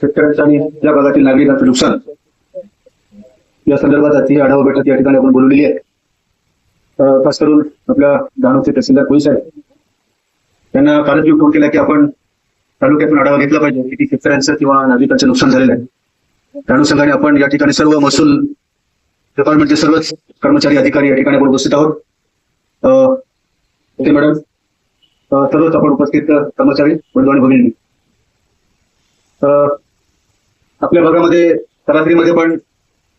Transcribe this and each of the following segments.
शेतकऱ्यांचं आणि या भागातील नागरिकांचं नुकसान. या संदर्भात आजची आढावा बैठक या ठिकाणी आपण बोलवलेली आहे. खास करून आपल्या दानवचे तहसीलदार पोलीस आहेत त्यांना कालच मी फोन केला की आपण तालुक्यातून आढावा घेतला पाहिजे किती शेतकऱ्यांचं किंवा नागरिकांचं नुकसान झालेलं आहे. त्या अनुषंगाने आपण या ठिकाणी सर्व महसूल डिपार्टमेंटचे सर्वच कर्मचारी अधिकारी या ठिकाणी आपण उपस्थित आहोत. अं, ओके मॅडम सर्वच आपण उपस्थित कर्मचारी बंधू आणि भगिनी. अं, आपल्या भागामध्ये रात्रीमध्ये पण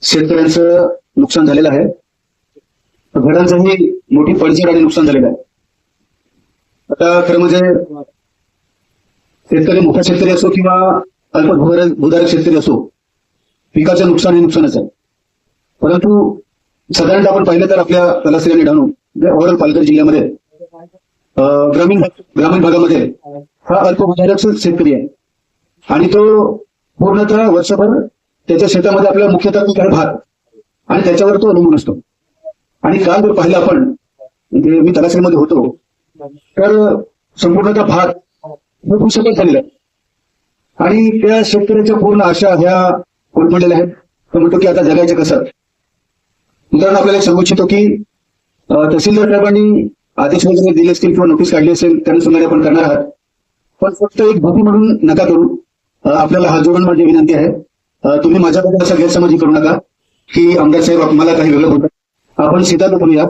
शेतकऱ्यांचं नुकसान झालेलं आहे. घरांचंही मोठी पडझड आणि नुकसान झालेलं आहे. आता खरं म्हणजे शेतकरी मोठा शेतकरी असो किंवा अल्प भूधारक शेतकरी असो पिकाचं नुकसान हे नुकसानच आहे. परंतु साधारणतः आपण पाहिलं तर आपल्या तलासरी आणि डहाणू ओव्हरऑल पालघर जिल्ह्यामध्ये ग्रामीण ग्रामीण भागामध्ये हा अल्पभूधारक शेतकरी आहे. आणि तो पूर्णतः वर्षभर त्याच्या शेतामध्ये आपल्याला मुख्यतः पीक भात. आणि त्याच्यावर तो अवलंबून असतो. आणि काल जर पाहिलं आपण म्हणजे मी तलासरीमध्ये होतो तर संपूर्णतः भात हे भूसकट झालेलं आहे. आणि त्या शेतकऱ्याच्या पूर्ण आशा ह्या कोलमडलेल्या आहेत. तो म्हणतो की आता जगायचं कसं? उदाहरण आपल्याला सांगू इच्छितो की तहसीलदार साहेबांनी आदेश वगैरे दिले असतील किंवा नोटीस काढली असेल त्यांना अनुषंगाने आपण करणार आहात. पण फक्त एक भूमी म्हणून नका करू. आपल्याला हात जोडून माझी विनंती आहे. तुम्ही माझ्याबद्दल असा गैरसमजी करू नका की आमदार साहेब मला काही वेगळं होतं आपण सिद्धांत करूया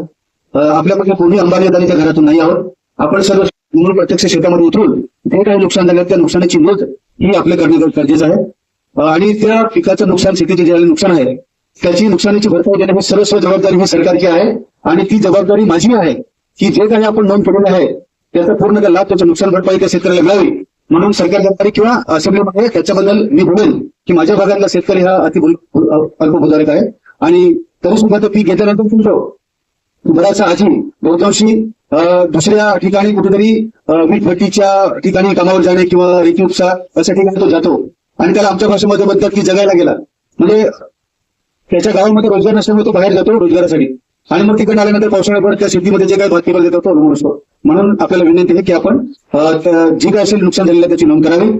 आपल्यामध्ये कोणी अंबानी अदानीच्या घरातून नाही आहोत. आपण सर्व मूळ प्रत्यक्ष शेतामध्ये उतरून जे काही नुकसान झालं त्या नुकसानाची नोंद ही आपलं करणं गरजेचं आहे. आणि त्या पिकाचं नुकसान शेतीचे जे नुकसान आहे त्याची नुकसानीची भरपाई देणं ही सर्वस्व जबाबदारी ही सरकारची आहे. आणि ती जबाबदारी माझी आहे की जे काही आपण नोंद केलेलं आहे त्याचा पूर्ण लाभ त्याचं नुकसान भरपाई त्या शेतकऱ्याला मिळावी. म्हणून सरकार जबाबदारी किंवा असेंब्लीमध्ये त्याच्याबद्दल मी बोलेन की माझ्या भागातला शेतकरी हा अति अल्पभूधारक आहे. आणि तरी सुद्धा तो पीक घेतल्यानंतर तुमचं बऱ्याचशा आजी बहुतांशी दुसऱ्या ठिकाणी कुठेतरी अं, वीट भट्टीच्या ठिकाणी कामावर जाणे किंवा रेती उपसा अशा ठिकाणी तो जातो. आणि त्याला आमच्या भाषेमध्ये म्हणतात की जगायला गेला. म्हणजे त्याच्या गावामध्ये रोजगार नसल्यामुळे तो बाहेर जातो रोजगारासाठी. आणि मग तिकडे आल्यानंतर पावसाळ्याभर त्या शेतीमध्ये जे काही भात पिकवलं तो अनुभव असतो म्हणून आपल्याला विनंती आहे की आपण जी काही असेल नुकसान झालेलं त्याची नोंद करावी.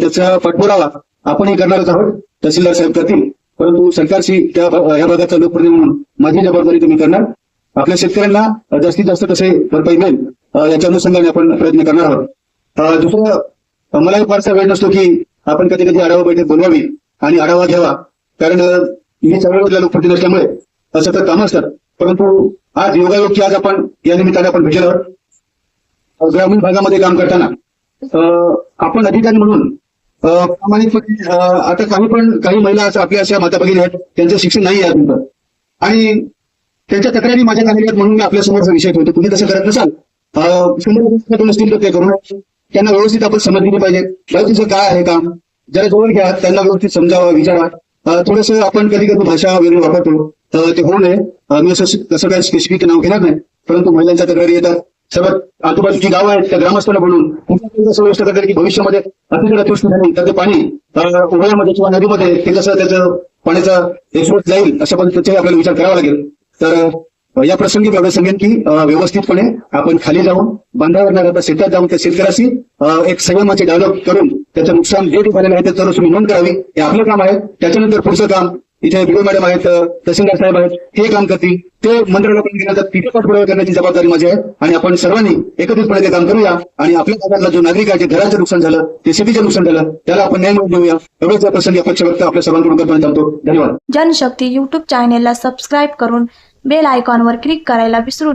त्याचा पाठपुरावा आपणही करणारच आहोत तहसीलदार साहेब करतील. परंतु सरकारशी त्या या भागाचा लोकप्रतिनिधी म्हणून माझी जबाबदारी तुम्ही करणार. आपल्या शेतकऱ्यांना जास्तीत जास्त कसे भरपाई मिळेल याच्या अनुषंगाने आपण प्रयत्न करणार आहोत. दुसरं मलाही फारसा वेळ नसतो की आपण कधी कधी आढावा बैठक बोलवावी आणि आढावा घ्यावा. कारण मी सगळ्या लोकप्रतिनिधी असल्यामुळे असं तर काम असतात. परंतु आज योगायोग की आज आपण या निमित्ताने आपण भेटलेलो आहोत. ग्रामीण भागामध्ये काम करताना अं, आपण अधिकारी म्हणून प्रामाणिकपणे आता काही पण काही महिला आपल्या अशा माता भगिनी आहेत त्यांचं शिक्षण नाही आहे अजून आणि त्यांच्या तक्रारी माझ्या कार्यालयात म्हणून मी आपल्यासमोर विषय ठेवतो. तुम्ही तसं करत नसाल शंभर असतील तर ते करू. त्यांना व्यवस्थित आपण समज दिली पाहिजे. तुझं काय आहे काम? जरा जवळ घ्या त्यांना व्यवस्थित समजावा विचारा. थोडस आपण कधी कधी भाषा वगैरे वापरतो. ते होऊ नये. मी असं तसं काही स्पेसिफिक नाव घेणार नाही परंतु महिलांच्या तक्रारी येतात. सर्व आजूबाजूची गावं आहेत त्या ग्रामस्थांना बोलून तुमच्याकडे व्यवस्था की भविष्यामध्ये अतिशय अतिवृष्टी झाली तर ते पाणी उभयामध्ये किंवा नदीमध्ये ते कसं त्याचं पाण्याचा एक स्रोत जाईल अशा पद्धतीचाही आपल्याला विचार करावा लागेल. तर या प्रसंगी मी एवढं सांगेन की व्यवस्थितपणे आपण खाली जाऊन बांधावर न शेतात जाऊन त्या शेतकऱ्याशी एक संयमाचे डायलॉग करून त्याचं नुकसान जे ठिकाणी आहे त्याचं तुम्ही नोंद करावी. हे आपलं काम आहे. त्याच्यानंतर पुढचं काम इथे बीओ मॅडम आहेत तहसीलदार साहेब आहेत हे काम करतील. ते मंत्रालयाकडून गेल्यानंतर तिथे पाठपुरावा करण्याची जबाबदारी माझी आहे. आणि आपण सर्वांनी एकत्रितपणे ते काम करूया. आणि आपल्या भागातला जो नागरिक आहे जे घराचं नुकसान झालं ते शेतीचं नुकसान झालं त्याला आपण न्याय मिळवून देऊया. एवढंच या प्रसंगी अपेक्षा व्यक्त आपल्या सर्वांकडून करताना थांबतो. धन्यवाद. जनशक्ती युट्यूब चॅनेलला सबस्क्राईब करून बेल आयकॉनवर क्लिक करायला विसरू